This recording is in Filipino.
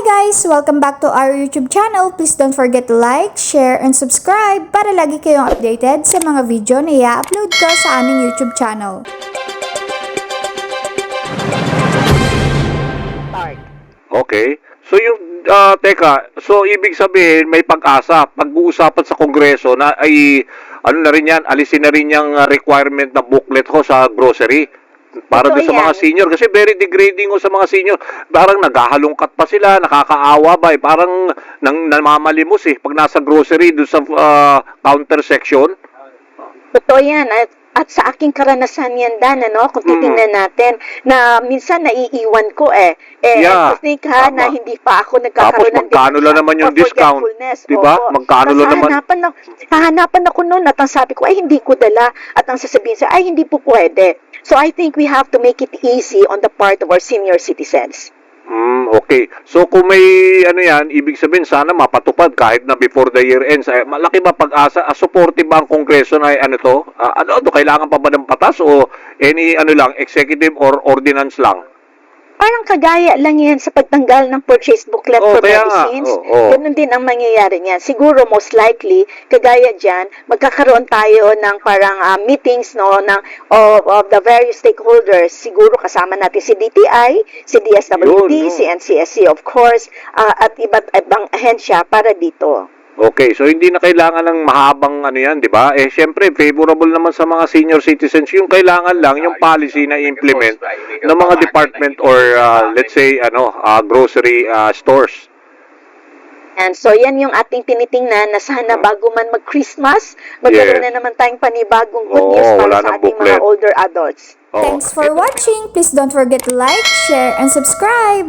guys! Welcome back to our YouTube channel. Please don't forget to like, share, and subscribe para lagi kayong updated sa mga video na i-upload ko sa aming YouTube channel. Okay. So yung, ah, teka, so ibig sabihin may pag-asa. Pag-uusapan sa Kongreso na ay, ano na rin yan, alisin na rin yung ah, requirement na booklet ho sa grocery. Para doon sa mga senior. Kasi very degrading ho sa mga senior. Parang naghahalongkat pa sila, nakakaawa ba eh. Parang nang, namamalimos eh. Pag nasa grocery, doon sa ah, counter section. Totoo yan. At, at sa aking karanasan yan, Dan, ano, kung Mm. titingnan natin, na minsan naiiwan ko eh. Eh, Yeah, think ha, tama. na hindi pa ako Tapos nagkakaroon ng magkano lang naman yung discount? Di ba? Magkano lang naman? hahanapan na, hahanapan ako noon at ang sabi ko, ay hindi ko dala. At ang sasabihin sa, ay hindi po pwede. So I think we have to make it easy on the part of our senior citizens. Mm, okay. So kung may ano yan, ibig sabihin sana mapatupad kahit na before the year ends. Eh, malaki ba pag-asa? Ah, supportive ba ang Kongreso na ano to? Ah, ano to? Kailangan pa ba ng patas o any ano lang, executive or ordinance lang? Parang kagaya lang yan sa pagtanggal ng purchase booklet Oo, for nga. medicines. Oo, oo. Ganun din ang mangyayari niyan. Siguro most likely, kagaya dyan, magkakaroon tayo ng parang ah, meetings no ng of, of the various stakeholders. Siguro kasama natin si DTI, si DSWD, Yun, yun. si NCSC of course, ah, at iba't ibang ahensya para dito. Okay, so hindi na kailangan ng mahabang ano yan, di ba? Eh, syempre, favorable naman sa mga senior citizens. Yung kailangan lang, yung policy na implement ng mga department or ah, let's say, ano, ah, grocery ah, stores. And so yan yung ating tinitingnan na sana bago man mag-Christmas, magkaroon Yes. na naman tayong panibagong good Oo, news para wala sa nang ating booklet. mga older adults. Oo. Thanks for watching! Please don't forget to like, share, and subscribe!